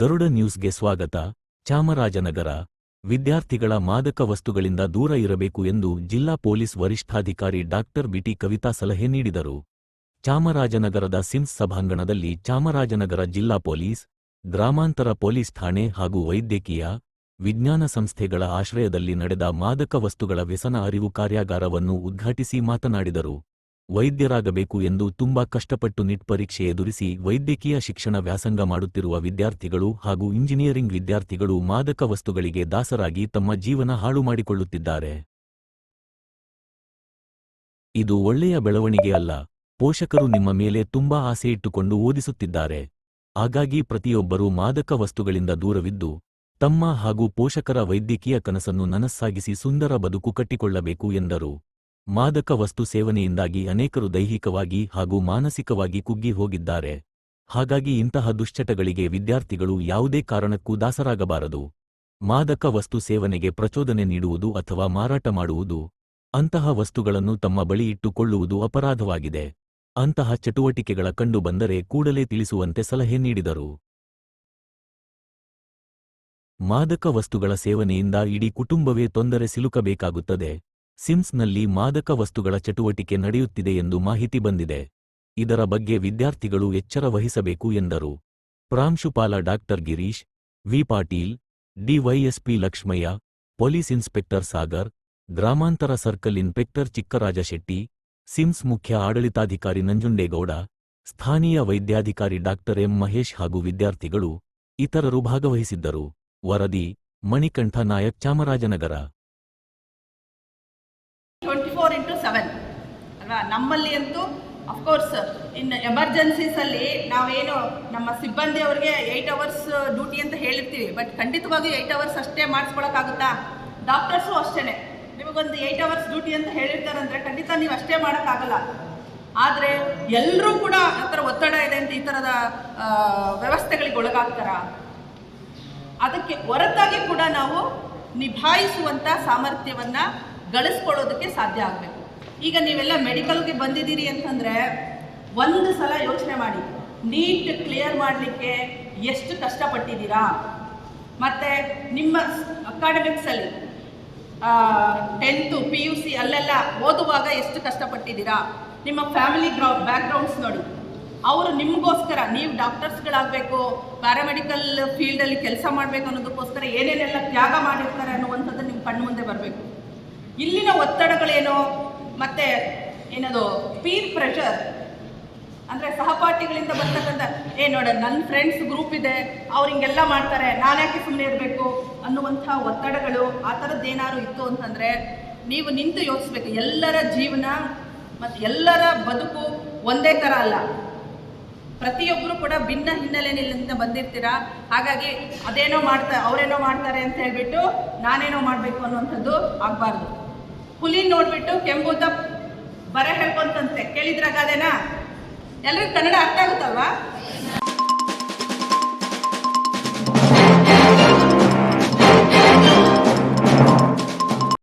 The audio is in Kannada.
ಗರುಡ ನ್ಯೂಸ್ಗೆ ಸ್ವಾಗತ. ಚಾಮರಾಜನಗರ. ವಿದ್ಯಾರ್ಥಿಗಳ ಮಾದಕ ವಸ್ತುಗಳಿಂದ ದೂರ ಇರಬೇಕು ಎಂದು ಜಿಲ್ಲಾ ಪೊಲೀಸ್ ವರಿಷ್ಠಾಧಿಕಾರಿ ಡಾಕ್ಟರ್ ಬಿಟಿ ಕವಿತಾ ಸಲಹೆ ನೀಡಿದರು. ಚಾಮರಾಜನಗರದ ಸಿಮ್ಸ್ ಸಭಾಂಗಣದಲ್ಲಿ ಚಾಮರಾಜನಗರ ಜಿಲ್ಲಾ ಪೊಲೀಸ್, ಗ್ರಾಮಾಂತರ ಪೊಲೀಸ್ ಠಾಣೆ ಹಾಗೂ ವೈದ್ಯಕೀಯ, ವಿಜ್ಞಾನ ಸಂಸ್ಥೆಗಳ ಆಶ್ರಯದಲ್ಲಿ ನಡೆದ ಮಾದಕ ವಸ್ತುಗಳ ವ್ಯಸನ ಅರಿವು ಕಾರ್ಯಾಗಾರವನ್ನು ಉದ್ಘಾಟಿಸಿ ಮಾತನಾಡಿದರು. ವೈದ್ಯರಾಗಬೇಕು ಎಂದು ತುಂಬಾ ಕಷ್ಟಪಟ್ಟು ನಿಟ್ ಪರೀಕ್ಷೆ ಎದುರಿಸಿ ವೈದ್ಯಕೀಯ ಶಿಕ್ಷಣ ವ್ಯಾಸಂಗ ಮಾಡುತ್ತಿರುವ ವಿದ್ಯಾರ್ಥಿಗಳು ಹಾಗೂ ಇಂಜಿನಿಯರಿಂಗ್ ವಿದ್ಯಾರ್ಥಿಗಳು ಮಾದಕ ವಸ್ತುಗಳಿಗೆ ದಾಸರಾಗಿ ತಮ್ಮ ಜೀವನ ಹಾಳು ಮಾಡಿಕೊಳ್ಳುತ್ತಿದ್ದಾರೆ. ಇದು ಒಳ್ಳೆಯ ಬೆಳವಣಿಗೆ ಅಲ್ಲ, ಪೋಷಕರು ನಿಮ್ಮ ಮೇಲೆ ತುಂಬಾ ಆಸೆ ಇಟ್ಟುಕೊಂಡು ಓದಿಸುತ್ತಿದ್ದಾರೆ. ಹಾಗಾಗಿ ಪ್ರತಿಯೊಬ್ಬರೂ ಮಾದಕ ವಸ್ತುಗಳಿಂದ ದೂರವಿದ್ದು, ತಮ್ಮ ಹಾಗೂ ಪೋಷಕರ ವೈದ್ಯಕೀಯ ಕನಸನ್ನು ನನಸ್ಸಾಗಿಸಿ ಸುಂದರ ಬದುಕು ಕಟ್ಟಿಕೊಳ್ಳಬೇಕು ಎಂದರು. ಮಾದಕ ವಸ್ತು ಸೇವನೆಯಿಂದಾಗಿ ಅನೇಕರು ದೈಹಿಕವಾಗಿ ಹಾಗೂ ಮಾನಸಿಕವಾಗಿ ಕುಗ್ಗಿ ಹೋಗಿದ್ದಾರೆ. ಹಾಗಾಗಿ ಇಂತಹ ದುಶ್ಚಟಗಳಿಗೆ ವಿದ್ಯಾರ್ಥಿಗಳು ಯಾವುದೇ ಕಾರಣಕ್ಕೂ ದಾಸರಾಗಬಾರದು. ಮಾದಕ ವಸ್ತು ಸೇವನೆಗೆ ಪ್ರಚೋದನೆ ನೀಡುವುದು ಅಥವಾ ಮಾರಾಟ ಮಾಡುವುದು ಅಂತಹ ವಸ್ತುಗಳನ್ನು ತಮ್ಮ ಬಳಿ ಇಟ್ಟುಕೊಳ್ಳುವುದು ಅಪರಾಧವಾಗಿದೆ. ಅಂತಹ ಚಟುವಟಿಕೆಗಳ ಕಂಡುಬಂದರೆ ಕೂಡಲೇ ತಿಳಿಸುವಂತೆ ಸಲಹೆ ನೀಡಿದರು. ಮಾದಕ ವಸ್ತುಗಳ ಸೇವನೆಯಿಂದ ಇಡೀ ಕುಟುಂಬವೇ ತೊಂದರೆ ಸಿಲುಕಬೇಕಾಗುತ್ತದೆ. ಸಿಮ್ಸ್ನಲ್ಲಿ ಮಾದಕ ವಸ್ತುಗಳ ಚಟುವಟಿಕೆ ನಡೆಯುತ್ತಿದೆ ಎಂದು ಮಾಹಿತಿ ಬಂದಿದೆ. ಇದರ ಬಗ್ಗೆ ವಿದ್ಯಾರ್ಥಿಗಳು ಎಚ್ಚರ ವಹಿಸಬೇಕು ಎಂದರು. ಪ್ರಾಂಶುಪಾಲ doctor Girish, V. Patil DYSP Lakshmaiah, police inspector Sagar, ಗ್ರಾಮಾಂತರ circle inspector Chikkaraja Shetty SIMS ಮುಖ್ಯ ಆಡಳಿತಾಧಿಕಾರಿ ನಂಜುಂಡೇಗೌಡ, ಸ್ಥಾನೀಯ ವೈದ್ಯಾಧಿಕಾರಿ ಡಾಕ್ಟರ್ ಎಂ. ಮಹೇಶ್ ಹಾಗೂ ವಿದ್ಯಾರ್ಥಿಗಳು ಇತರರು ಭಾಗವಹಿಸಿದ್ದರು. ವರದಿ, ಮಣಿಕಂಠ ನಾಯಕ್ ಚಾಮರಾಜನಗರ. ಇಂಟು ಸೆವೆನ್ ಅಲ್ವಾ? ನಮ್ಮಲ್ಲಿ ಅಂತೂ ಅಫ್ಕೋರ್ಸ್ ಇನ್ನು ಎಮರ್ಜೆನ್ಸೀಸಲ್ಲಿ ನಾವೇನು ನಮ್ಮ ಸಿಬ್ಬಂದಿ ಅವ್ರಿಗೆ ಏಯ್ಟ್ ಅವರ್ಸ್ ಡ್ಯೂಟಿ ಅಂತ ಹೇಳಿರ್ತೀವಿ. ಬಟ್ ಖಂಡಿತವಾಗಿಯೂ ಏಯ್ಟ್ ಅವರ್ಸ್ ಅಷ್ಟೇ ಮಾಡಿಸ್ಕೊಳಕ್ಕಾಗುತ್ತಾ? ಡಾಕ್ಟರ್ಸು ಅಷ್ಟೇ ನಿಮಗೊಂದು ಏಯ್ಟ್ ಅವರ್ಸ್ ಡ್ಯೂಟಿ ಅಂತ ಹೇಳಿರ್ತಾರಂದ್ರೆ ಖಂಡಿತ ನೀವು ಅಷ್ಟೇ ಮಾಡೋಕ್ಕಾಗಲ್ಲ. ಆದರೆ ಎಲ್ಲರೂ ಕೂಡ ಆ ಥರ ಒತ್ತಡ ಇದೆ ಅಂತ ಈ ಥರದ ವ್ಯವಸ್ಥೆಗಳಿಗೆ ಒಳಗಾಗ್ತಾರ? ಅದಕ್ಕೆ ಹೊರತಾಗಿ ಕೂಡ ನಾವು ನಿಭಾಯಿಸುವಂಥ ಸಾಮರ್ಥ್ಯವನ್ನು ಗಳಿಸ್ಕೊಳ್ಳೋದಕ್ಕೆ ಸಾಧ್ಯ ಆಗಬೇಕು. ಈಗ ನೀವೆಲ್ಲ ಮೆಡಿಕಲ್ಗೆ ಬಂದಿದ್ದೀರಿ ಅಂತಂದರೆ ಒಂದು ಸಲ ಯೋಚನೆ ಮಾಡಿ. ನೀಟ್ ಕ್ಲಿಯರ್ ಮಾಡಲಿಕ್ಕೆ ಎಷ್ಟು ಕಷ್ಟಪಟ್ಟಿದ್ದೀರಾ? ಮತ್ತು ನಿಮ್ಮ ಅಕಾಡೆಮಿಕ್ಸಲ್ಲಿ ಟೆಂತು, ಪಿ ಯು ಸಿ ಅಲ್ಲೆಲ್ಲ ಓದುವಾಗ ಎಷ್ಟು ಕಷ್ಟಪಟ್ಟಿದ್ದೀರಾ? ನಿಮ್ಮ ಫ್ಯಾಮಿಲಿ ಗ್ರೌ, ಬ್ಯಾಕ್ಗ್ರೌಂಡ್ಸ್ ನೋಡಿ. ಅವರು ನಿಮಗೋಸ್ಕರ, ನೀವು ಡಾಕ್ಟರ್ಸ್ಗಳಾಗಬೇಕು, ಪ್ಯಾರಾಮೆಡಿಕಲ್ ಫೀಲ್ಡಲ್ಲಿ ಕೆಲಸ ಮಾಡಬೇಕು ಅನ್ನೋದಕ್ಕೋಸ್ಕರ ಏನೇನೆಲ್ಲ ತ್ಯಾಗ ಮಾಡಿರ್ತಾರೆ ಅನ್ನುವಂಥದ್ದು ನಿಮ್ಮ ಕಣ್ಣು ಮುಂದೆ ಬರಬೇಕು. ಇಲ್ಲಿನ ಒತ್ತಡಗಳೇನು? ಮತ್ತು ಏನದು? ಪೀರ್ ಪ್ರೆಷರ್ ಅಂದರೆ ಸಹಪಾಠಿಗಳಿಂದ ಬರ್ತಕ್ಕಂಥ, ಏ ನೋಡ ನನ್ನ ಫ್ರೆಂಡ್ಸ್ ಗ್ರೂಪ್ ಇದೆ ಅವ್ರು ಹಿಂಗೆಲ್ಲ ಮಾಡ್ತಾರೆ, ನಾನ್ಯಾಕೆ ಸುಮ್ಮನೆ ಇರಬೇಕು? ಅನ್ನುವಂಥ ಒತ್ತಡಗಳು, ಆ ಥರದ್ದೇನಾದ್ರು ಇತ್ತು ಅಂತಂದರೆ, ನೀವು ನಿಂತು ಯೋಚಿಸ್ಬೇಕು. ಎಲ್ಲರ ಜೀವನ ಮತ್ತು ಎಲ್ಲರ ಬದುಕು ಒಂದೇ ಥರ ಅಲ್ಲ. ಪ್ರತಿಯೊಬ್ಬರು ಕೂಡ ಭಿನ್ನ ಹಿನ್ನೆಲೆಯಿಂದ ಬಂದಿರ್ತೀರಾ? ಹಾಗಾಗಿ ಅದೇನೋ ಮಾಡ್ತಾ, ಅವರೇನೋ ಮಾಡ್ತಾರೆ ಅಂತ ಹೇಳ್ಬಿಟ್ಟು ನಾನೇನೋ ಮಾಡಬೇಕು ಅನ್ನುವಂಥದ್ದು ಆಗಬಾರ್ದು. ಹುಲಿ ನೋಡ್ಬಿಟ್ಟು ಕೆಂಬೂತ ಬರ ಹೇಳ್ಕೊಂತಂತೆ. ಕೇಳಿದ್ರಾಗ ಗಾದೆನಾ? ಎಲ್ರಿಗೂ ಕನ್ನಡ ಅರ್ಥ ಆಗುತ್ತಲ್ವಾ?